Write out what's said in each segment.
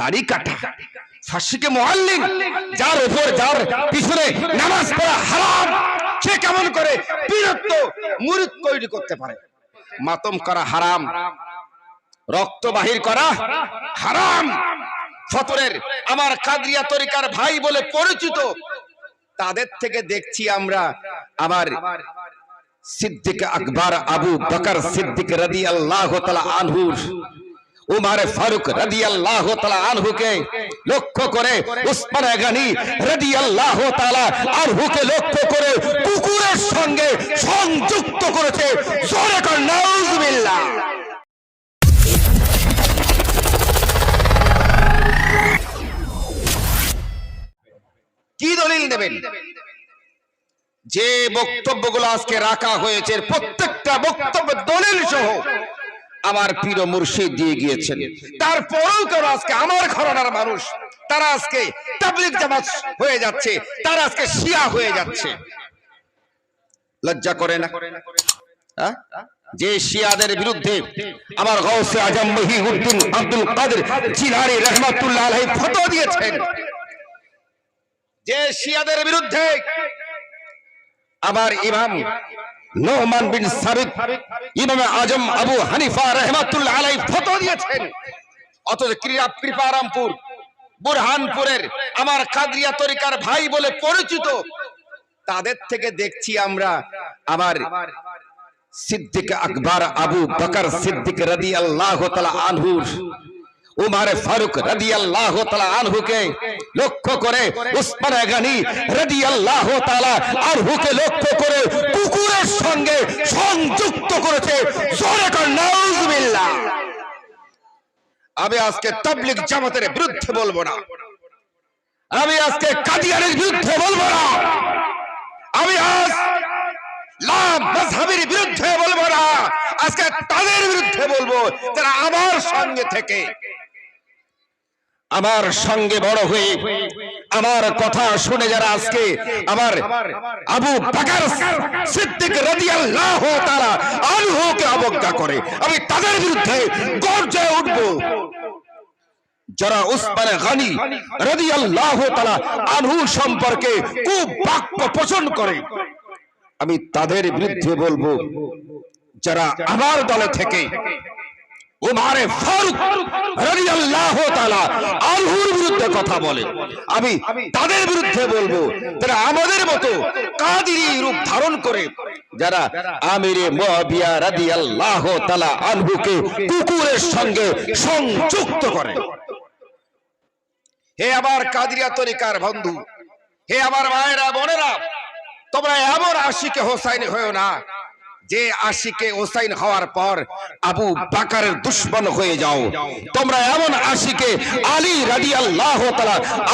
দাড়ি কাটা। ফাঁসিকে মোয়াল্লিম যার উপর যার পিছনে নামাজ পড়া হারাম, সে কেমন করে বীরত্ব, মুরিদ তৈরি করতে পারে? মাতম করা হারাম, রক্ত বাহির করা হারাম। ফতরের আমার কাদরিয়া তরিকার ভাই বলে পরিচিত, তাদের থেকে দেখছি আমরা আমার সিদ্দিক আকবর আবু বকর সিদ্দিক রাদি আল্লাহ আনহুর উমার ফারুক রাদি আল্লাহ আনহুকে লক্ষ্য করে, উসমান গানি রাদি আল্লাহ আনহুকে লক্ষ্য করে কুকুরের সঙ্গে সংযুক্ত করেছে। জোরে কর, নাউজুবিল্লাহ। কি দলিল দেবেন? যে বক্তব্যগুলো আজকে রাখা হয়েছে প্রত্যেকটা বক্তব্য দলিল সহ আমার পীর ও মুর্শিদ দিয়ে গিয়েছেন। তারপরেও কেন আজকে আমার ঘরানার মানুষ, তারা আজকে তাবলিগ জামাত হয়ে যাচ্ছে, তারা আজকে শিয়া হয়ে যাচ্ছে। লজ্জা করে না? হ্যাঁ? যে শিয়াদের বিরুদ্ধে আমার গৌসে আজম মহিউদ্দিন আব্দুল কাদের জিলানি রহমাতুল্লাহ আলাইহি ফতোয়া দিয়েছেন। যে শিয়াদের বিরুদ্ধে আবার ইমাম নোমান বিন সাবিত, ইমাম আজম আবু হানিফা রহমাতুল্লাহ আলাই ফতোয়া দিয়েছেন। অথচ ক্রিয়া কৃপারামপুর বুরহানপুরের আমার কাদরিয়া তরিকার ভাই বলে পরিচিত, তাদের থেকে দেখছি আমরা আমার সিদ্দিক আকবর আবু বকর সিদ্দিক রাদি আল্লাহ আনহুর, উমার ফারুক রাদি আল্লাহ আনহুকে লক্ষ্য করে, উসমান গানি রাদি আল্লাহ আনহুকে লক্ষ্য করে সংযুক্ত করেছে আমি আজকে তাবলিক জামাতের বিরুদ্ধে বলব না। আমি আজকে কাদিয়ানের বিরুদ্ধে বলব না। আমি আজ লাভ বিরুদ্ধে বলব না। আজকে তাদের বিরুদ্ধে বলব, যারা আমার সঙ্গে থেকে আমার সঙ্গে বড় হয়ে আমার কথা শুনে যারা আজকে আমার আবু বাকার সিদ্দিক রাদিয়াল্লাহু তাআলা আনহুকে অবজ্ঞা করে, আমি তাদের বিরুদ্ধে গর্জে উঠব। যারা উসমান গানি রাদিয়াল্লাহু তাআলা আনহু সম্পর্কে খুব বাক্য পোষণ করে, আমি তাদের বিরুদ্ধে বলব, যারা আমার দলে থেকে উমারে ফারুক রাদিয়াল্লাহু তাআলা আনহুর বিরুদ্ধে কথা বলে। আমি তাদের বিরুদ্ধে বলব যারা আমাদের মতো কাদিরি রূপ ধারণ করে যারা আমিরে মুয়াবিয়া রাদিয়াল্লাহু তাআলা আনহুকে কুকুরের সঙ্গে সংযুক্ত করে। হে আমার কাদিরিয়া তরিকার বন্ধু হে আমার মায়েরা বোনেরা তোমরা এমন আশিকে হোসাইন হয়েও না। যে আশিকে ওসাইন হওয়ার পর আবু বাকারের দুশ্মন হয়ে যাও। তোমরা এমন আশিকে আলী রাজি আল্লাহ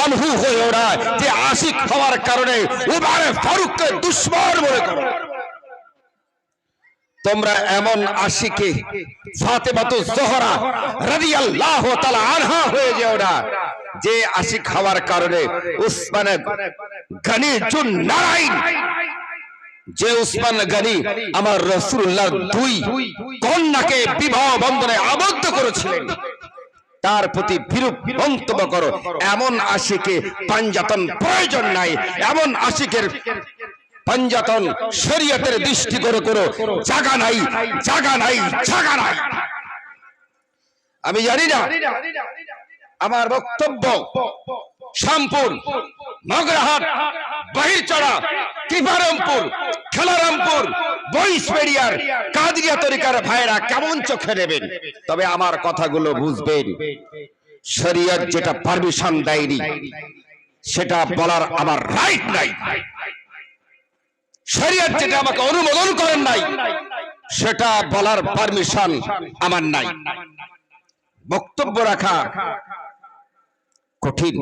আনহু হয়ে না যে আশিক হওয়ার কারণে উমারে ফারুককে দুশ্মন মনে করো। তোমরা এমন আশিকে ফাতেমাতু জোহরা রাদিয়াল্লাহু তাআলা আনহা হয়ে যেও না, যে আশিক হওয়ার কারণে উসমান গনি চুন নারায়ণ যে উসমান গানি আমার রসুল্লাহ দুই কন্যাকে বিবাহ বন্ধনে আবদ্ধ করেছিলেন। তার প্রতি বিরূপ মন্তব্য করো। এমন আশিকে পাঞ্জাতন প্রয়োজন নাই। এমন আশিকের পাঞ্জাতন শরীয়তের দৃষ্টি করে করো জাগা নাই জাগা নাই জাগা নাই। আমি জানি না। আমার বক্তব্য শ্যামপুর মগরাহাট বাহিরচড়া কৃপারামপুর খেলারামপুর বইসবেরিয়ার কাদিয়া তরিকার ভাইরা কেমন চোখে নেবেন? তবে আমার কথাগুলো বুঝবেন। শরীয়ত যেটা পারমিশন দেয়নি, সেটা বলার আমার রাইট নাই। শরীয়ত যেটা আমাকে অনুমোদন করেন নাই, সেটা বলার পারমিশন আমার নাই। বক্তব্য রাখা কঠিন।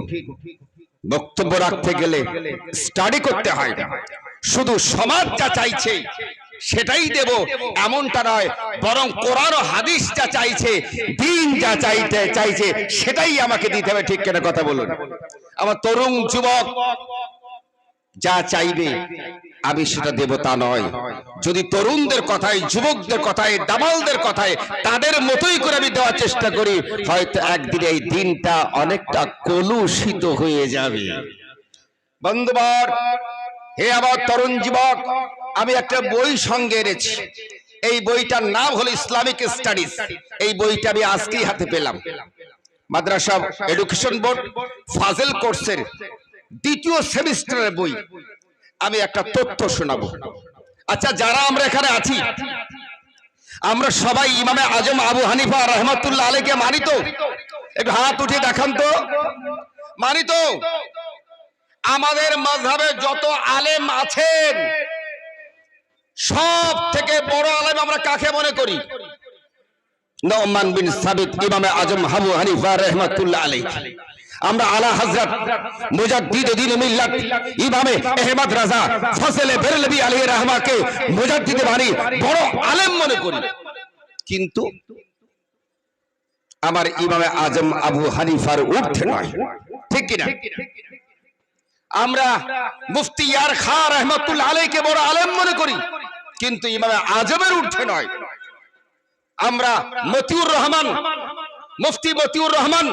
বক্তব্য রাখতে গেলে স্টাডি করতে হয় না। শুধু সমাজ যা চাইছে, সেটাই দেব, এমনটা নয়, বরং কোরআন হাদিস যা চাইছে, দিন যা চাইতে চাইছে, সেটাই আমাকে দিতে হবে। ঠিক কেন কথা বলুন? আমার তরুণ যুবক যা চাইবে, আমি সেটা দেব তা নয়। যদি তরুণদের কথায়, যুবকদের কথায়, দামালদের কথায়, তাদের মতোই করে আমি দেওয়ার চেষ্টা করি, হয়তো একদিন এই দিনটা অনেকটা কলুষিত হয়ে যাবে। বন্ধুবর, হে আমার তরুণ যুবক, আমি একটা বই সঙ্গে এনেছি। এই বইটার নাম হলো ইসলামিক স্টাডিজ। এই বইটা আমি আজকেই হাতে পেলাম। মাদ্রাসা এডুকেশন বোর্ড, ফাজেল কোর্সের দ্বিতীয় সেমিস্টারের বই। আমি একটা তথ্য শোনাবো। আচ্ছা যারা আমরা এখানে আছি, আমরা সবাই ইমামে আজম আবু হানিফা রহমতুল্লাহ আলীকে মানি তো? একটু হাত উঠে দেখান তো। মানি তো? আমাদের মাঝহাবে যত আলেম আছেন, সব থেকে বড় আলেম আমরা কাকে মনে করি? নওমান বিন সাবিত, ইমামে আজম হাবু হানিফা রহমাতুল্লাহ আলাইহি। আমরা আলা হযরত মুজাদ্দিদ দ্বীন মিল্লাত, ইমামে আহমদ রাজা, ফজলে বেরলভি আলাইহি রাহমাকে মুজাদ্দিদ মানি বড় আলেম মনে করি। কিন্তু আমার ইমামে আজম আবু হানিফার ঊর্ধ্বে নয়। ঠিক কিনা? আমরা মুফতি ইয়ার খা রহমতুল্লাহ আলাইকে বড় আলেম মনে করি, কিন্তু ইমামে আজমের ঊর্ধ্বে নয়। আমরা মতিউর রহমান মুফতি মতিউর রহমান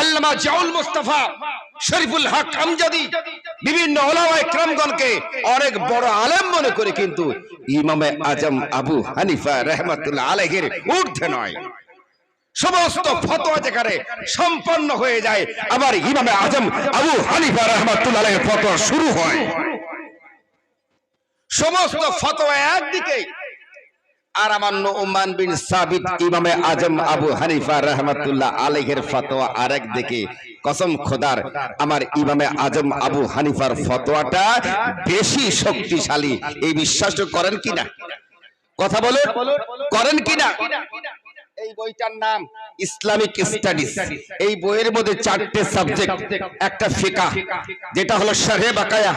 আল্লামা জাউল মুস্তাফা শরীফুল হক আমজাদি বিভিন্ন ওলামায়ে کرامগণকে অনেক বড় আলেম মনে করে কিন্তু ইমামে আজম আবু হানিফা রাহমাতুল্লাহ আলাইহির ঊর্ধ্বে নয়। সমস্ত ফতোয়া যেখানে সম্পন্ন হয়ে যায় আবার ইমামে আজম আবু হানিফা রহমাতুল্লাহ ফতোয়া শুরু হয়। সমস্ত ফতোয়া একদিকে আর নোমান বিন সাবিত ইমামে আজম আবু হানিফা রহমতুল্লাহ আলেহের ফতোয়া আরেক দেখে কসম খোদার, আমার ইমামে আজম আবু হানিফার ফতোয়াটা বেশি শক্তিশালী। এই বিশ্বাস করেন কিনা? কথা বলে করেন কিনা? এই বইটার নাম ইসলামিক স্টাডিজ এই বইয়ের মধ্যে চারটে সাবজেক্ট একটা ফিকা যেটা হলো শারহে বাকায়া।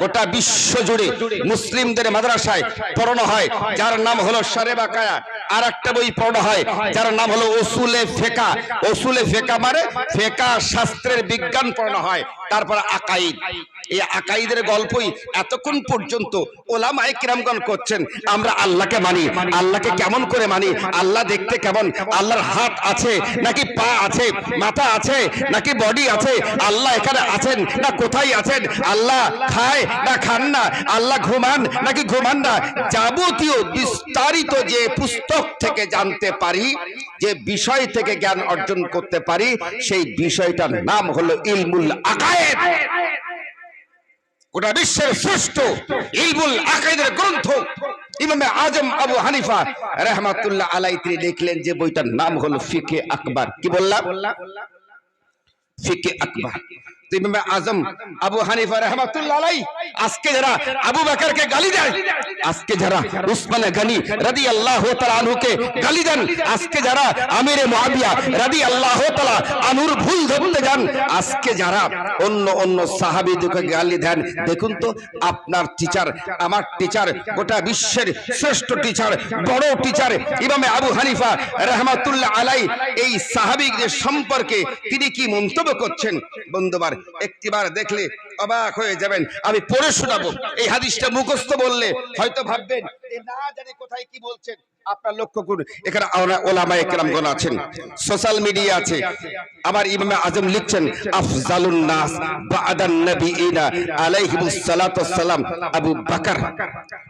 গোটা বিশ্ব জুড়ে মুসলিমদের মাদ্রাসায় পড়ানো হয় যার নাম হলো শারহে বাকায়া। আর একটা বই পড়ানো হয় যার নাম হলো ওসুলে ফেকা। ওসুলে ফেকা মানে ফেকা শাস্ত্রের বিজ্ঞান পড়ানো হয় তারপর আকাইদ এই আকাইদের গল্পই এতক্ষণ পর্যন্ত ওলামায়ে কিরামগণ করছেন আমরা আল্লাহকে মানি আল্লাহকে কেমন করে মানি আল্লাহ দেখতে কেমন? আল্লাহর হাত আছে নাকি পা আছে মাথা আছে নাকি বডি আছে আল্লাহ এখানে আছেন না কোথায় আছেন? আল্লাহ খায় না খান না আল্লাহ ঘুমান নাকি ঘুমান না? যাবতীয় বিস্তারিত যে পুস্তক থেকে জানতে পারি যে বিষয় থেকে জ্ঞান অর্জন করতে পারি সেই বিষয়টার নাম হলো ইলমুল আকায়েদ। গোটা বিশ্বের শ্রেষ্ঠ ইলমুল আকাইদের গ্রন্থ। ইমামে আজম আবু হানিফা রহমাতুল্লাহ আলাই তিনি লিখলেন যে বইটার নাম হলো ফিকে আকবর। কি বললাম? ফিকে আকবর। আজম আবু হানিফা আজকে যারা আবু গালি দেয়, আজকে যারা গালি দেন, আজকে যারা আমিরে ভুল ধরতে যান, আজকে যারা অন্য অন্য গালি দেন, দেখুন তো আপনার টিচার আমার টিচার গোটা বিশ্বের শ্রেষ্ঠ টিচার বড় টিচার ইমামে আবু হানিফা রহমাতুল্লাহ আলাই এই সাহাবিদের সম্পর্কে তিনি কি মন্তব্য করছেন? বন্ধুবার একটিবার দেখলে অবাক হয়ে যাবেন। আমি পড়ে শোনাবো। এই হাদিসটা মুখস্থ বললে হয়তো ভাববেন না জানি কোথায় কি বলছেন। আপনার লক্ষ্য করুন, এখানে ওলা- ওলামায়ে কেরামগণ আছেন। সোশ্যাল মিডিয়া আছে। আবার ইমামে আজম লিখছেন, আফজালুন নাস বাদান নবিয়িনা আলাইহিমুস সালাতু সালাম আবু বকর।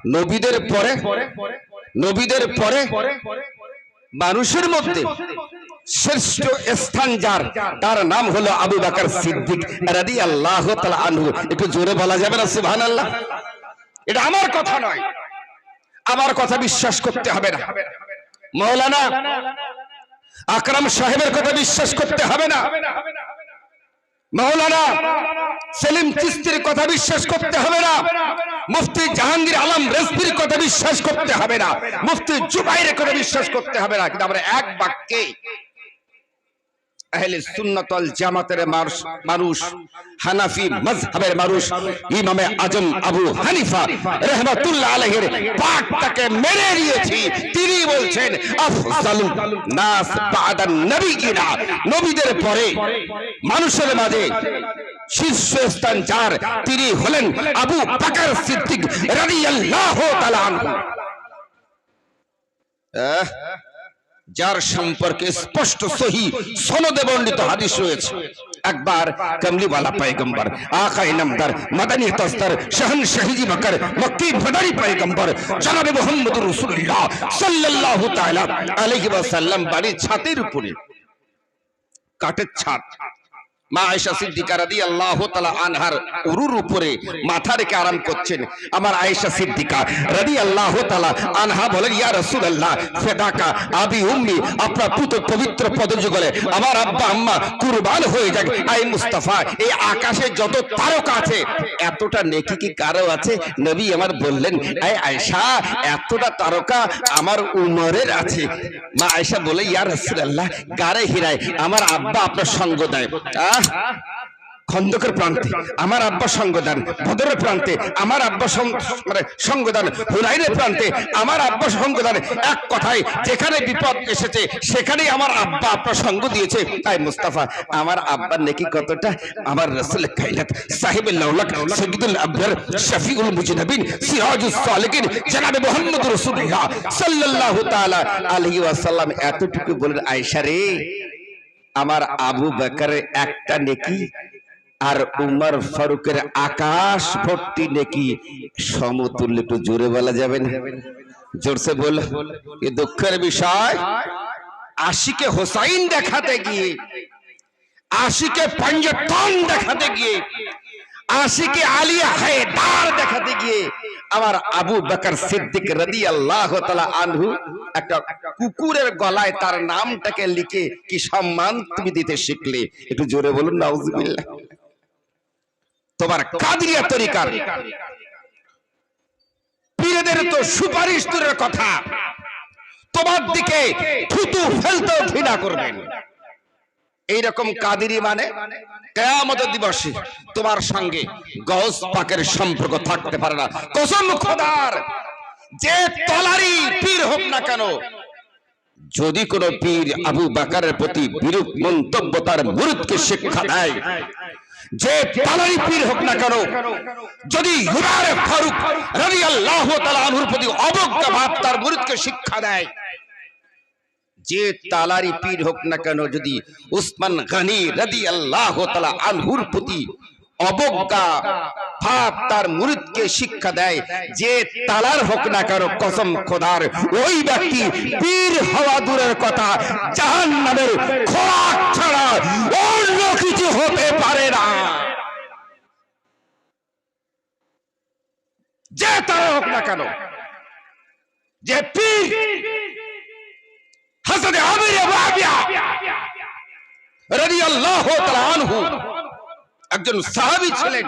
নবীদের পরে নবীদের পরে মানুষের মধ্যে শ্রেষ্ঠ স্থান যার, তার নাম হলো আবু বাকর সিদ্দিক রাদি আল্লাহ আনহু। একটু জোরে বলা যাবে না সুবহান আল্লাহ এটা আমার কথা নয়। আমার কথা বিশ্বাস করতে হবে না। মৌলানা আকরাম সাহেবের কথা বিশ্বাস করতে হবে না। মৌলানা সেলিম চিস্তির কথা বিশ্বাস করতে হবে না। মুফতি জাহাঙ্গীর আলম রেজবির কথা বিশ্বাস করতে হবে না। মুফতি জুবাইরের কথা বিশ্বাস করতে হবে না। কিন্তু আমরা এক বাক্যে আহলে জামাতের হানাফি ইমামে আজম আবু হানিফা আলাইহির পাঠটাকে মেনে নিয়েছি তিনি বলছেন আফজালুন নাস বাদান নবীদের পরে, মানুষের মাঝে শীর্ষস্থান যার, তিনি হলেন আবু বকর সিদ্দিক রাদিয়াল্লাহু তাআলা আনহু। যার সম্পর্কে স্পষ্ট সহি সনদে বর্ণিত হাদিস রয়েছে। একবার কমলিওয়ালা পয়গম্বর আকা ইনামদার মাদানী তস্তর, শাহন শাহিজি বকর, মক্কি মাদানী পয়গম্বর জনাবে মুহাম্মদ রাসূলুল্লাহ সাল্লাল্লাহু তাআলা আলাইহি ওয়াসাল্লাম বাড়ির ছাতের উপরে, কাঠের ছাদ মা আয়েশা সিদ্দিকা রাদিয়াল্লাহু তাআলা আনহার উরুর উপরে মাথা রেখে আরাম করছেন। আমার আয়েশা সিদ্দিকা রাদিয়াল্লাহু তাআলা আনহা বলেন, ইয়া রাসূলুল্লাহ, ফিদাকা, আবি, উম্মি, আপনার পুত্র পবিত্র পদযুগলে আমার আব্বা, আম্মা কুরবান হয়ে যাক। আই মুস্তাফা, এই আকাশে যত তারকা আছে, এতটা নেকি কি কারও আছে? নবী আমার বললেন, আয় আয়েশা, এতটা তারকা আমার উমরের আছে। মা আয়েশা বলে, ইয়া রাসূলুল্লাহ গারে হিরায়, আমার আব্বা আপনার সঙ্গ দেয়। আহ খন্দকের প্রান্তে, আমার আব্বা সঙ্গদান বদরের প্রান্তে, আমার আব্বা মানে সঙ্গদান, হুনাইনের প্রান্তে, আমার আব্বা সঙ্গদান, এক কথায় যেখানে বিপদ এসেছে, সেখানেই আমার আব্বা আপনার সঙ্গ দিয়েছে। তাই মুস্তাফা, আমার আব্বার নেকি কতটা? আমার রাসূল কাইনাত সাহিবুল লাউলাক সৈয়দুল আবরার শফিউল মুজনাবিন, সিরাজুস সালিকিন জনাবে মুহাম্মদ রাসূলুল্লাহ সাল্লাল্লাহু তাআলা আলাইহি ওয়াসাল্লাম। এতটুকু বলেন আয়েশা রে। আমার আবু বকরের একটা নেকি আর উমর ফারুকের আকাশ ভর্তি নেকি। সমতুল্য একটু জোরে বলা যাবে না? জোরসে বল। এ দুঃখের বিষয়। আশিকে হোসাইন দেখাতে গিয়ে আশিকে পঞ্জতন দেখাতে গিয়ে আশিকে আলী হায়দার দেখাতে গিয়ে আমার আবু বকর সিদ্দিক রাদিয়াল্লাহু তাআলা আনহু একটা কুকুরের গলায় তার নামটাকে লিখে কি সম্মান তুমি দিতে শিখলে? একটু জোরে বলুন, নাউজুবিল্লাহ। তোমার কাদিরিয়া তরিকার। পীরদের তো সুপারিশ দূরের কথা। তোমার দিকে থুতু ফেলতেও ঘৃণা করবেন। এইরকম কাদিরি মানে কেয়ামত দিবসে তোমার সঙ্গে গৌস পাকের সম্পর্ক থাকতে পারে না। কসম খোদার যে তলারি পীর হোক না কেন, যদি কোন পীর আবু বাকারের প্রতি বিরূপ মন্তব্য তার মুরুদকে শিক্ষা দেয়, যে তালারি পীর হোক না কেন, যদি হুমার ফারুক রাজি আল্লাহ আনহুর প্রতি অবজ্ঞা ভাব তার মুরুদকে শিক্ষা দেয়, যে তালারি পীর হোক না কেন, যদি উসমান গানি রাদি আল্লাহ আনহুর প্রতি অবজ্ঞা ভাব তার মুরিদকে শিক্ষা দেয়। যে তালার হোক না কেন, কসম খোদার, ওই ব্যক্তি পীর হওয়া দূরের কথা জাহান নামের খোরাক ছাড়া অন্য কিছু হতে পারে না। যে তারা হোক না কেন, যে পীর হাসনে আমির রাদিয়াল্লাহু তাআলা আনহু একজন সাহাবি ছিলেন,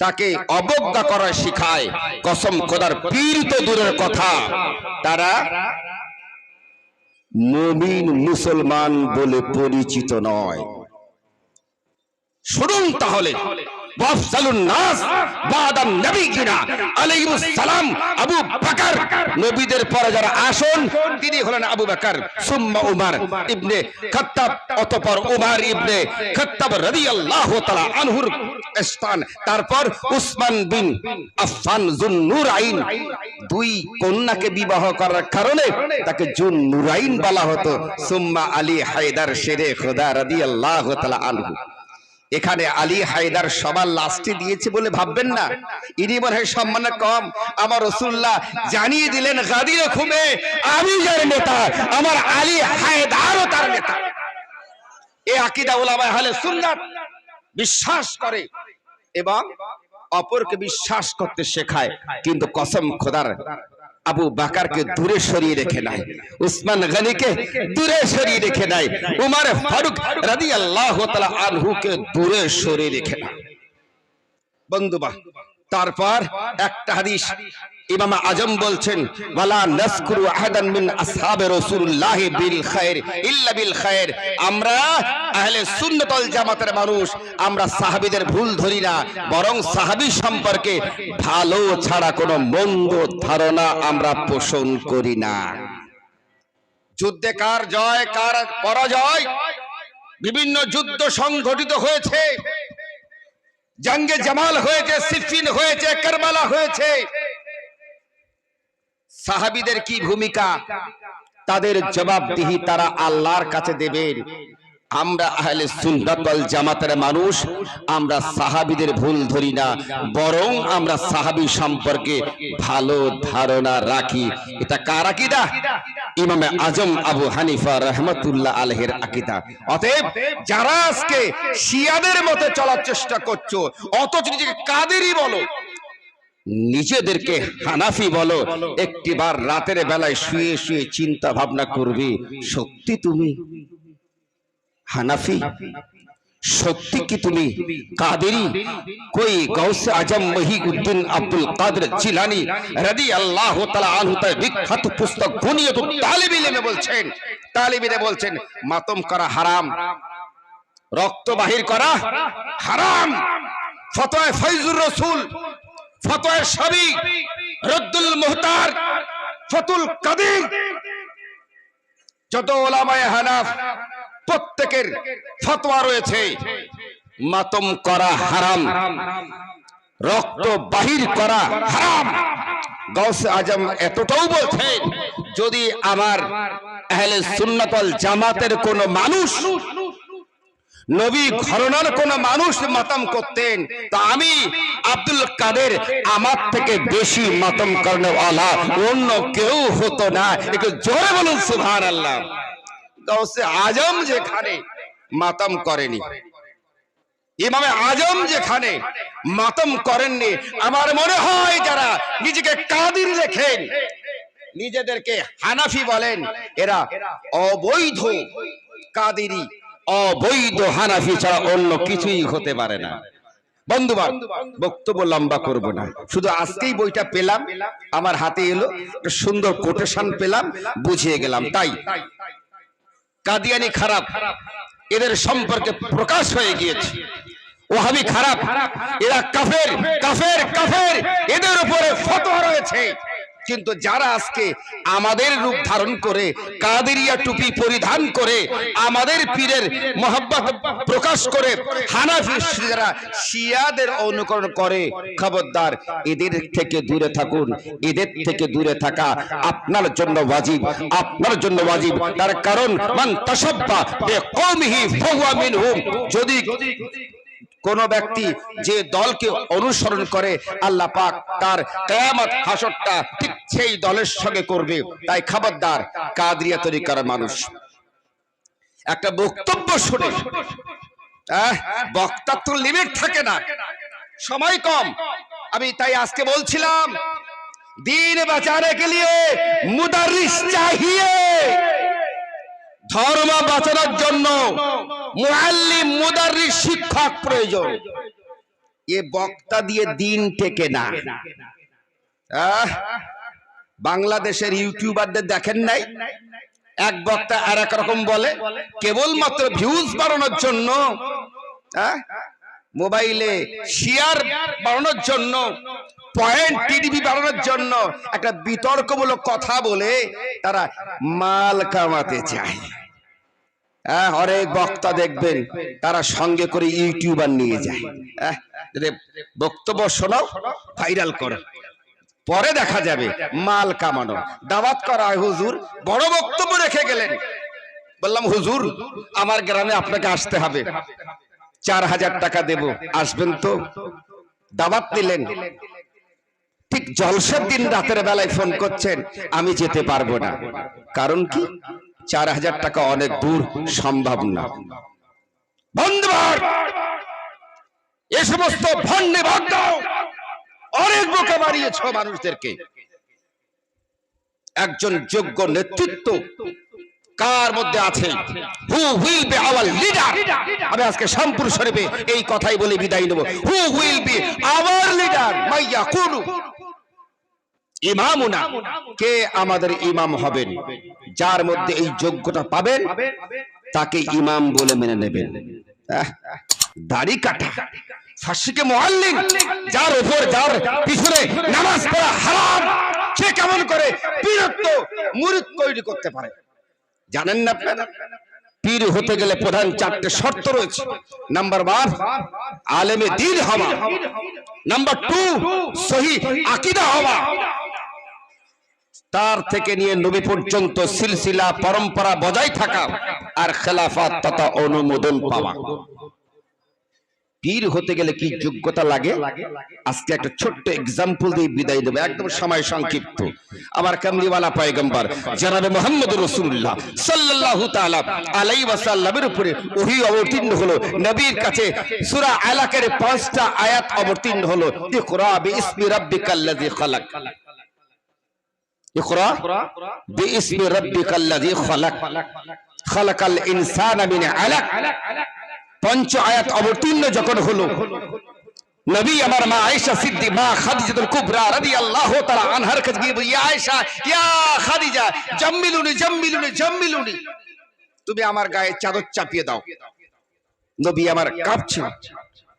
তাকে অবজ্ঞা করা শিখায়, কসম খোদার পীড়িত দূরের কথা। তারা মুমিন মুসলমান বলে পরিচিত নয়। শুনুন তাহলে। তারপর উসমান বিন আফফান জুন দুই কন্যাকে বিবাহ করার কারণে তাকে জুন নুরাইন বলা হতো, সুম্মা আলী হায়দার শেরে খোদা রাদিয়াল্লাহু তাআলা আনহু। এখানে আলী হায়দার সবার লাস্টে দিয়েছে বলে ভাববেন না। ইনি মনে হয় সম্মান কম। আমার রসুল্লাহ জানিয়ে দিলেন, গাদিরে খুমে আমি যার নেতা, আমার আলী হায়দারও তার নেতা। এ আকিদা ওলামা হলে সুন্নাত বিশ্বাস করে এবং অপরকে বিশ্বাস করতে শেখায়। কিন্তু কসম খোদার আবু বাকারকে দূরে সরিয়ে রেখে নাই। উসমান গনিকে দূরে সরিয়ে রেখে নাই। উমার ফারুক রাদি আল্লাহ আনহুকে দূরে সরিয়ে রেখে নাই। বন্ধুবা তারপর একটা হাদিস ইমাম আজম বলছেন, ওয়ালা নাসকুরু আহাদান মিন আসহাবে রাসূলুল্লাহ বিল খায়র ইল্লা বিল খায়র আমরা আহলে সুন্নাত ওয়াল জামাতের মানুষ, আমরা সাহাবীদের ভুল ধরি না, বরং সাহাবী সম্পর্কে ভালো ছাড়া কোনো মন্দ ধারণা আমরা পোষণ করি না। যুদ্ধে কার জয়, কার পরাজয়? বিভিন্ন যুদ্ধ সংঘটিত হয়েছে। জঙ্গে জামাল হয়েছে, সিফিন হয়েছে, কারবালা হয়েছে। সাহাবিদের কি ভূমিকা? তাদের জবাবদিহি তারা আল্লাহর কাছে দেবেন আমরা আহলে সুন্নাত জামাতের মানুষ, আমরা সাহাবিদের ভুল ধরি না, বরং আমরা সাহাবী সম্পর্কে ভালো ধারণা রাখি। এটা কার আকীদা? ইমামে আজম আবু হানিফা রহমতুল্লাহ আলহের আকিদা। অতএব যারা আজকে শিয়াদের মতে চলার চেষ্টা করছ, অথচ নিজেকে কাদেরই বলো নিজেদেরকে হানাফি বলো, একটিবার রাতের বেলায় শুয়ে শুয়ে চিন্তা ভাবনা করবে, সত্যি তুমি হানাফি? সত্যি কি তুমি কাদেরি? কই গৌসে আজম মহিউদ্দিন আব্দুল কাদের জিলানি রাদি আল্লাহ তাআলা আনহু তার বিখ্যাত পুস্তক বুনিয়াতুত তালিব ইলমে বলছেন তালিব বলছেন, মাতম করা হারাম, রক্ত বাহির করা হারাম। ফতোয়া ফৈজুর রসুল ফতোয়া সবি রদ্দুল মুহতার ফতুল কাদির। যত ওলামায়ে হানাফ প্রত্যেকের ফতোয়া রয়েছে, মাতম করা হারাম, রক্ত বাহির করা হারাম। গৌসে আজম এতটাও বলছেন যদি আমার আহলে সুন্নাতল জামাতের কোন মানুষ নবী ঘরনার কোন মানুষ মাতম করতেন। তা আমি আব্দুল কাদের আমার থেকে বেশি মাতম কর্ণওয়ালা অন্য কেউ হতো না। একটু জোরে বলুন সুভান আল্লাহ গাউসে আজম যেখানে মাতম করেনি। ইমামে আজম যেখানে মাতম করেননি। আমার মনে হয় যারা নিজেকে কাদির লেখেন নিজেদেরকে হানাফি বলেন এরা অবৈধ কাদিরি অবৈধ হানাফি ছাড়া অন্য কিছুই হতে পারে না। বন্ধুবান বক্তব্য লম্বা করব না। শুধু আজকেই বইটা পেলাম, আমার হাতে এলো সুন্দর কোটেশন পেলাম, বুঝিয়ে গেলাম। তাই কাদিয়ানি খারাপ, এদের সম্পর্কে প্রকাশ হয়ে গিয়েছে। ওহাবি খারাপ, এরা কাফের কাফের কাফের, এদের উপরে ফতোয়া রয়েছে। কিন্তু যারা আজকে আমাদের রূপ ধারণ করে, কাদেরিয়া টুপি পরিধান করে, আমাদের পীরের মোহাব্বত প্রকাশ করে, হানাফি যারা শিয়াদের অনুকরণ করে, খবরদার, এদের থেকে দূরে থাকুন, এদের থেকে দূরে থাকা আপনার জন্য ওয়াজিব, আপনার জন্য ওয়াজিব। তার কারণ, মান তাসাব্বা বিকওমিহি ফাহুয়া মিনহুম। যদি কোন ব্যক্তি যে দলকে অনুসরণ করে, আল্লাহ পাক তার কেয়ামত হাসরটা ঠিক সেই দলের সঙ্গে করবে। তাই খবরদার, কাদরিয়া তরিকার মানুষ। একটা বক্তব্য শুনে বক্তার তো লিমিট থাকে না। সময় কম। আমি তাই আজকে বলছিলাম, দিন বাঁচানে কে লিয়ে মুদারিস চাহিয়ে ধর্ম বাঁচানোর জন্য মুআল্লিম মুদারিস শিক্ষক প্রয়োজন। এ বক্তা দিয়ে দিন টেকে না। বাংলাদেশের ইউটিউবারদের দেখেন নাই? এক বক্তা আর এক রকম বলে, কেবলমাত্র ভিউজ বাড়ানোর জন্য মোবাইলে শেয়ার বাড়ানোর জন্য পয়েন্ট টিডিপি বাড়ানোর জন্য একটা বিতর্কমূলক কথা বলে তারা মাল কামাতে চায়। হ্যাঁ অনেক বক্তা দেখবেন তারা সঙ্গে করে ইউটিউবার নিয়ে যায়। হ্যাঁ, বক্তব্য শোনাও ভাইরাল করো। পরে দেখা যাবে মাল কামানো। দাওয়াত করা হুজুর বড় বক্তব্য রেখে গেলেন। বললাম হুজুর আমার গ্রামে আপনাকে আসতে হবে। চার হাজার টাকা দেব আসবেন তো? দাওয়াত নিলেন ঠিক জলসের দিন রাতের বেলায় ফোন করছেন আমি যেতে পারব না। কারণ কি? চার হাজার টাকা অনেক দূর সম্ভব না। বন্ধুবার এ সমস্ত ভণ্ডে ভক্ত অনেক বোকা বাড়িয়েছ মানুষদেরকে। একজন যোগ্য নেতৃত্ব কার মধ্যে আছে? Who will be our leader আমি আজকে শামপুর শরীফে এই কথাই বলে বিদায় নেব। Who will be our leader মাইয়া কুলু। ইমামুনা, কে আমাদের ইমাম হবেন? যার মধ্যে এই যোগ্যতা পাবেন, তাকে ইমাম বলে মেনে নেবেন। দাড়ি কাটা, ফাঁসিকে মোয়াল্লিন, যার উপর যার পিছনে নামাজ পড়া হারাম, সে কেমন করে বীরত্ব, মুরিদ তৈরি করতে পারে? জানেন না আপনারা? পীর হতে গেলে প্রধান চারটে শর্ত রয়েছে। নাম্বার ওয়ান, আলেমে দিন হওয়া। নাম্বার টু, সহি আকিদা হওয়া। তার থেকে নিয়ে নবী পর্যন্ত সিলসিলা, পরম্পরা বজায় থাকা আর খেলাফাত তথা অনুমোদন পাওয়া। পীর হতে গেলে কি যোগ্যতা লাগে? আজকে একটা ছোট্ট এক্সাম্পল দিয়ে বিদায় দেবো, একদম সময় সংক্ষিপ্ত। আমার কামলিওয়ালা পয়গম্বর, জানাবে মোহাম্মদ রসুল্লাহ সাল্লাল্লাহু তাআলা আলাইহি ওয়াসাল্লামের উপরে ওহী অবতীর্ণ হলো। নবীর কাছে সূরা আলাকের পাঁচটা আয়াত অবতীর্ণ হলো, ইকরা বিইসমি রাব্বিকাল্লাযী খালাক। ইকরা বিইসমি রাব্বিকাল্লাযী খালাক। খালাকাল ইনসানা মিন আলাক। পঞ্চ আয়াত অবতীর্ণ যখন হলো নবী আমার মা আয়েশা সিদ্দিক মা খাদিজাতুল কুবরা রাদিয়াল্লাহু তাআলা আনহার কাছে গিয়ে বলি, আয়েশা ইয়া খাদিজা জাম্মিলুনি জাম্মিলুনি জাম্মিলুনি। তুমি আমার গায়ে চাদর চাপিয়ে দাও। নবী আমার কাঁপছে।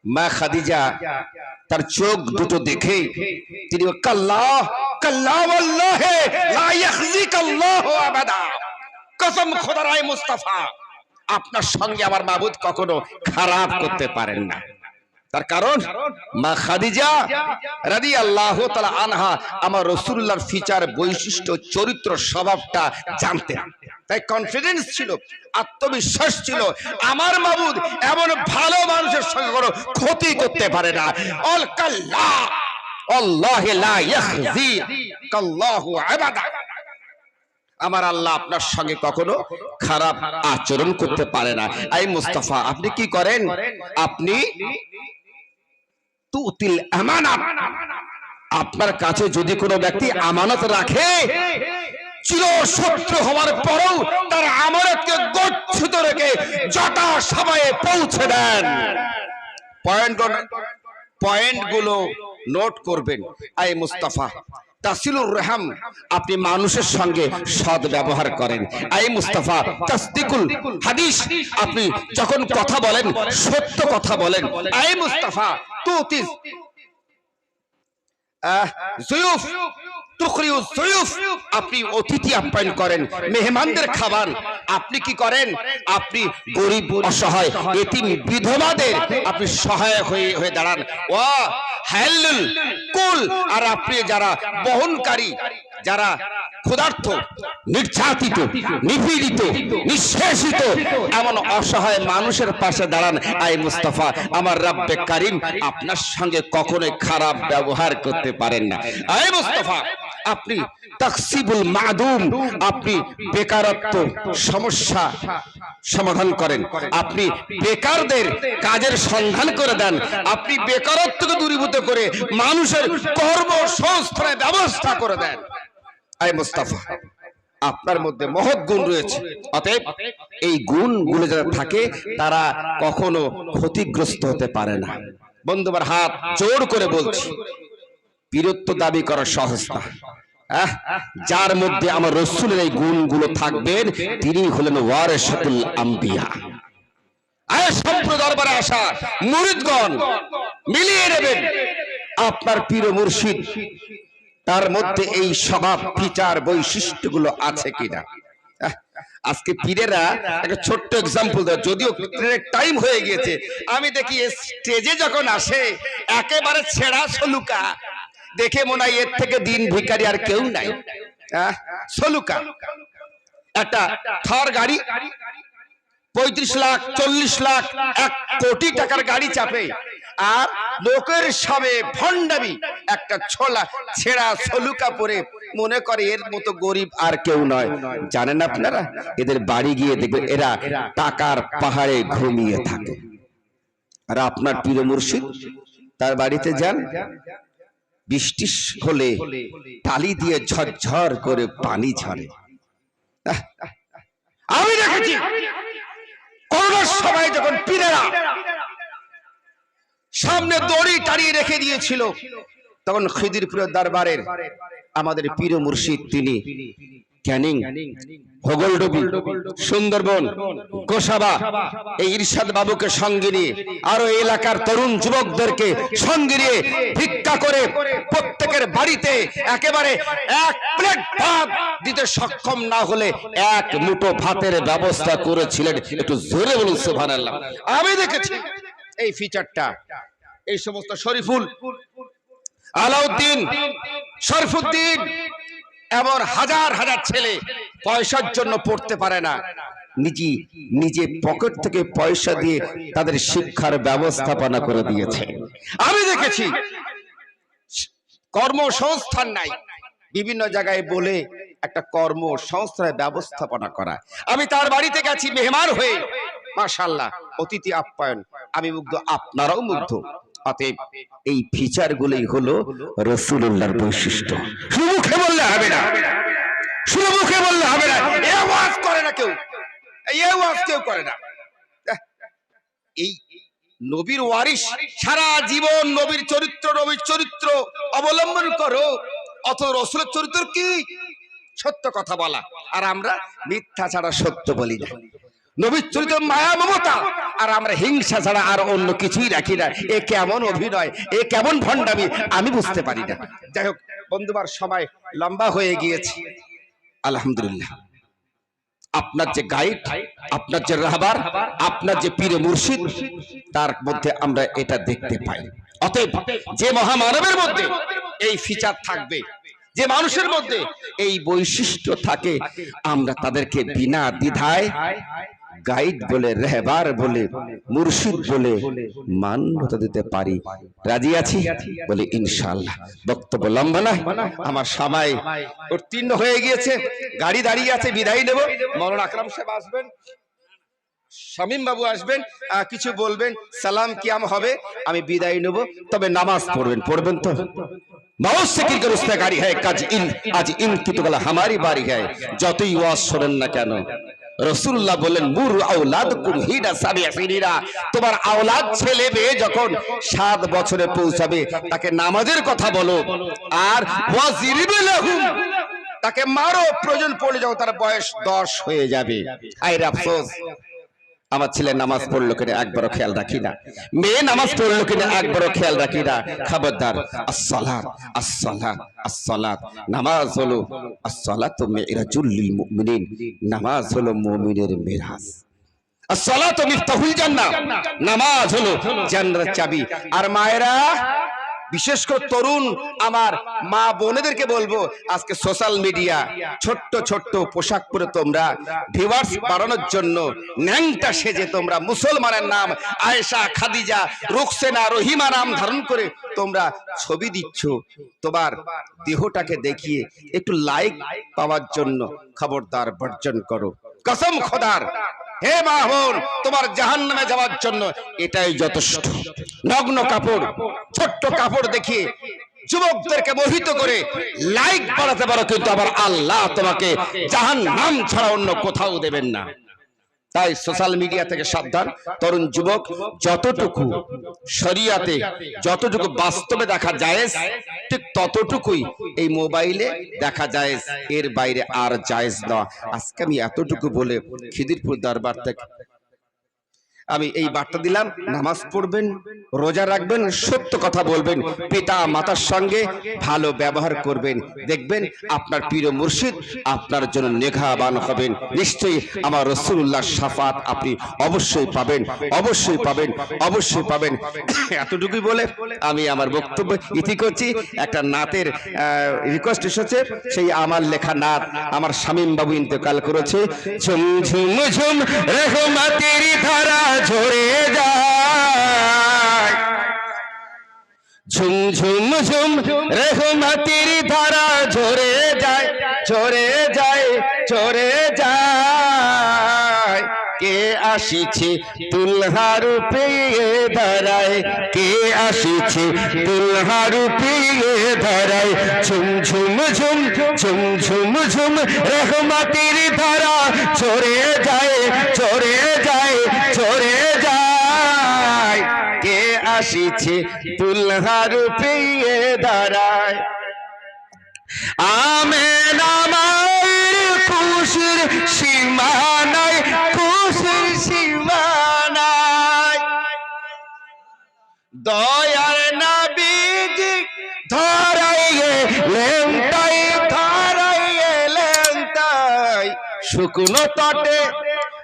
মা খাদিজা তার চোখ দুটো দেখে তিনি কাল্লাহ কসম আপনার সঙ্গে আমার মাবুদ কখনো খারাপ করতে পারেন না। তার কারণ মা খাদিজা রাদি আল্লাহ আনহা আমার রসুল্লাহর ফিচার, বৈশিষ্ট্য, চরিত্র স্বভাবটা জানতেন। তাই কনফিডেন্স ছিল, আত্মবিশ্বাস ছিল, আমার মাবুদ এমন ভালো মানুষের সঙ্গে কোনো ক্ষতি করতে পারে না। অল কাল্লাহ আল্লাহ লা ইয়াখজি, কাল্লাহু আবাদা। আমার আল্লাহ আপনার সঙ্গে কখনো খারাপ আচরণ করতে পারে না। আই মুস্তাফা, আপনি কি করেন? আপনি তুতিল আমানা আপনার কাছে যদি কোনো ব্যক্তি আমানত রাখে চির শত্রু হওয়ার পরেও তার আমানতকে গচ্ছিত রেখে যটা সময়ে পৌঁছে দেন। পয়েন্ট পয়েন্টগুলো নোট করবেন। আই মুস্তাফা তাসিলুর রহম, আপনি মানুষের সঙ্গে সদ ব্যবহার করেন। আই মুস্তাফা, তাসদিকুল হাদিস, আপনি যখন কথা বলেন, সত্য কথা বলেন। আই মুস্তাফা, তুতিস। জুয়ুফ। আপনি অতিথি আপ্যায়ন করেন, মেহমানদের খাবার, আপনি কি করেন? আপনি গরিব, অসহায়, এতিম, বিধবাদের আপনি সহায়ক হয়ে হয়ে দাঁড়ান। ও হ্যাল কুল, আর আপনি যারা বহনকারী যারা ক্ষুধার্থ নির্যাতিত, নিপীড়িত, নিঃশেষিত, এমন অসহায় মানুষের পাশে দাঁড়ান। আই মুস্তাফা, আমার রাব্বে কারিম আপনার সঙ্গে কখনোই খারাপ ব্যবহার করতে পারেন না। আই মুস্তাফা, আপনি তাকসিবুল মাদুম, আপনি বেকারত্ব সমস্যা সমাধান করেন। আপনি বেকারদের কাজের সন্ধান করে দেন। আপনি বেকারত্বকে দূরীভূত করে মানুষের কর্মসংস্থানের ব্যবস্থা করে দেন। আই মুস্তাফা আপনার মধ্যে মহৎ গুণ রয়েছে। অতএব এই গুণগুলো যারা থাকে তারা কখনো ক্ষতিগ্রস্ত হতে পারে না। বন্ধুবার হাত জোর করে বলছি। বীরত্ব দাবি করা সহজ না। যার মধ্যে আমার রসুলের এই গুণগুলো থাকবেন তিনি হলেন ওয়ারেসাতুল আম্বিয়া। আয় দরবারে আসা মুরিদগণ মিলিয়ে নেবেন। আপনার পীর মুর্শিদ তার মধ্যে এই স্বভাব বিচার বৈশিষ্ট্যগুলো আছে কিনা? আজকে পীরেরা একটা ছোট্ট এক্সাম্পল দেয় যদিও টাইম হয়ে গিয়েছে। আমি দেখি স্টেজে যখন আসে একেবারে ছেঁড়া সলুকা। দেখে মনে হয় এর থেকে দিন ভিখারি আর কেউ নাই। সলুকা। একটা থর গাড়ি পঁয়ত্রিশ লাখ চল্লিশ লাখ এক কোটি টাকার গাড়ি চাপে। আর লোকের সামনে ভণ্ডামি। একটা ছোলা ছেঁড়া সলুকা পরে মনে করে এর মতো গরিব আর কেউ নয়। জানেন আপনারা? এদের বাড়ি গিয়ে দেখবেন এরা টাকার পাহাড়ে ঘুমিয়ে থাকে। আর আপনার প্রিয় মুর্শিদ, তার বাড়িতে যান। বৃষ্টি হলে টালি দিয়ে ঝরঝর করে পানি ঝরে। আমি দেখেছি। করোনার সময় যখন পীরেরা সামনে দড়ি টাড়িয়ে রেখে দিয়েছিল। তখন খিদিরপুরের দরবারের আমাদের পীর মুর্শিদ, তিনি ক্যানিং সুন্দরবন গোসাবা এই ইরশাদ বাবুকে সঙ্গে নিয়ে আরও এলাকার তরুণ যুবকদেরকে সঙ্গে নিয়ে ভিক্ষা করে প্রত্যেকের বাড়িতে একেবারে এক প্লেট ভাত দিতে সক্ষম না হলে এক মুঠো ভাতের ব্যবস্থা করেছিলেন। একটু জোরে বলুন, সুবহানাল্লাহ। আমি দেখেছি। এই ফিচারটা এই সমস্ত শরীফুল আলাউদ্দিন, শরফুদ্দিন, এমন হাজার হাজার ছেলে পয়সার জন্য পড়তে পারে না। নিজে নিজে পকেট থেকে পয়সা দিয়ে তাদের শিক্ষার ব্যবস্থাপনা করে দিয়েছে। আমি দেখেছি, কর্মসংস্থান নাই। বিভিন্ন জায়গায় বলে একটা কর্মসংস্থানের ব্যবস্থাপনা করা। আমি তার বাড়িতে গেছি, মেহমান হয়ে মাশাল্লাহ অতিথি আপ্যায়ন। আমি মুগ্ধ আপনারাও মুগ্ধ। অতএব এই ফিচার গুলোই হলো রসুল্লাহর বৈশিষ্ট্য। শুধু মুখে বললে হবে না। শুধু মুখে বললে হবে না। এ ওয়াজ করে না কেউ। এই কেউ করে না। এই নবীর ওয়ারিস সারা জীবন নবীর চরিত্র নবীর চরিত্র অবলম্বন করো। অত রসুলের চরিত্র কি? সত্য কথা বলা। আর আমরা মিথ্যা ছাড়া সত্য বলি না। নবীর মায়া, মমতা। আর আমরা হিংসা ছাড়া আর অন্য কিছুই রাখি না। এ কেমন অভিনয়, এ কেমন ভণ্ডামি, আমি বুঝতে পারি না। যাই হোক, বন্ধুবার সময় লম্বা হয়ে গিয়েছে। আলহামদুলিল্লাহ। আপনার যে গাইড, আপনার যে রাহবার, আপনার যে পীরে মুর্শিদ, তার মধ্যে আমরা এটা দেখতে পাই। অতএব যে মহামানবের মধ্যে এই ফিচার থাকবে, যে মানুষের মধ্যে এই বৈশিষ্ট্য থাকে, আমরা তাদেরকে বিনা দ্বিধায় গাইড বলে রেহবার বলে মুর্শিদ বলে মান্যতা দিতে পারি রাজি আছি বলে ইনশাআল্লাহ বক্তব্য লম্বা না আমার সময় উত্তীর্ণ হয়ে গিয়েছে গাড়ি দাঁড়িয়ে আছে বিদায় নেব মরণ আকরাম সাহেব আসবেন শামীম বাবু আসবেন আহ, কিছু বলবেন সালাম কিয়াম হবে আমি বিদায় নেব তবে নামাজ পড়বেন পড়বেন তো बहुत से किल कर उसने गाड़ी है काज इन आज इन की तो गला हमारी बारी है যতই ওয়াজ শোনেন না কেন রসুল্লাহ বললেন মুর আওলাদ কুমহিনা সাবিয়া ফিরিরা তোমার আওলাদ ছেলে মেয়ে যখন সাত বছরে পৌঁছাবে, তাকে নামাজের কথা বলো। আর তাকে মারো, প্রয়োজন পড়ে যাও, তার বয়স দশ হয়ে যাবে। আইরে আফসোস আমার ছেলে নামাজ পড়ল কিনা একবারও খেয়াল রাখি না। মেয়ে নামাজ পড়ল কিনা একবারও খেয়াল রাখি না। খবরদার আসসালাত আসসালাত আসসালাত নামাজ হলো আসসালাত মিরাজুল লিল মুমিনিন। নামাজ হলো মুমিনের মিরাজ। আসসালাতু মিফতাহুল জান্নাহ। নামাজ হলো জান্নাতের চাবি। আর মায়েরা বিশেষ করে তরুণ আমার মা বোনেদেরকে বলব, আজকে সোশ্যাল মিডিয়া ছোট্ট ছোট্ট পোশাক পরে তোমরা ভিউয়ার্স বাড়ানোর জন্য ন্যাংটা সেজে তোমরা মুসলমানের নাম আয়েশা, খাদিজা রুকসেনা রহিমা নাম ধারণ করে তোমরা ছবি দিচ্ছ। তোমার দেহটাকে দেখিয়ে একটু লাইক পাওয়ার জন্য খবরদার বর্জন করো। কসম খোদার হে মা তোমার জাহান নামে যাওয়ার জন্য এটাই যথেষ্ট। নগ্ন কাপড়, ছোট্ট কাপড় দেখিয়ে যুবকদেরকে মোহিত করে লাইক বাড়াতে পারো, কিন্তু আবার আল্লাহ তোমাকে জাহান নাম ছাড়া অন্য কোথাও দেবেন না। তাই সোশ্যাল মিডিয়া থেকে সাবধান। তরুণ যুবক যতটুকু শরিয়াতে যতটুকু বাস্তবে দেখা যায় ঠিক ততটুকুই এই মোবাইলে দেখা যায়। এর বাইরে আর জায়েজ না। আজকে আমি এতটুকু বলে খিদিরপুর দরবার থেকে আমি এই বার্তা দিলাম নামাজ পড়বেন রোজা রাখবেন সত্য কথা বলবেন পিতা মাতার সঙ্গে ভালো ব্যবহার করবেন। দেখবেন আপনার প্রিয় মুর্শিদ আপনার জন্য নেঘাবান হবেন। নিশ্চয়ই আমার রসুল্লাহ সাফাত আপনি অবশ্যই পাবেন অবশ্যই পাবেন অবশ্যই পাবেন। এতটুকুই বলে আমি আমার বক্তব্য ইতি করছি। একটা নাতের রিকোয়েস্ট এসেছে সেই আমার লেখা নাত আমার শামীম বাবু ইন্তেকাল করেছে। ঝুম ঝুম ঝুম রেহমাতের ধারা ঝরে যায়। ঝুম ঝুম ঝুম রেহমাতির ধারা ঝরে যায় ঝরে যায় ঝরে যায়। কে আসিছে? তুলহারু পেয়ে ধরায়। কে আসিছে? তুলহারু পেয়ে ধরায়। ঝুম ঝুম ঝুম ঝুম ঝুম ঝুম, রেহমাতির ধারা ঝরে যায় ঝরে যায় ঝরে যায়। কে আসিছে? তুলহার পেয়ে দাঁড়ায় আমেন আমার খুশির সীমানায় সীমানায়। দয়ার নবীজি ধরাইয়ে লেমটাই ধরাইয়ে লেমটাই শুকনো তটে,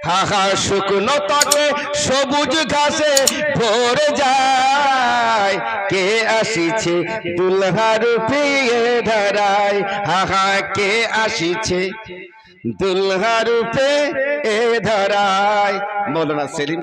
হাহা, শুকনো তটে সবুজ ঘাসে ভরে যায়। কে আসিছে দুলহার পেয়ে ধরায়? হাহা, কে আসিছে দুলহার রূপে এ ধরায়। মৌলানা সেলিম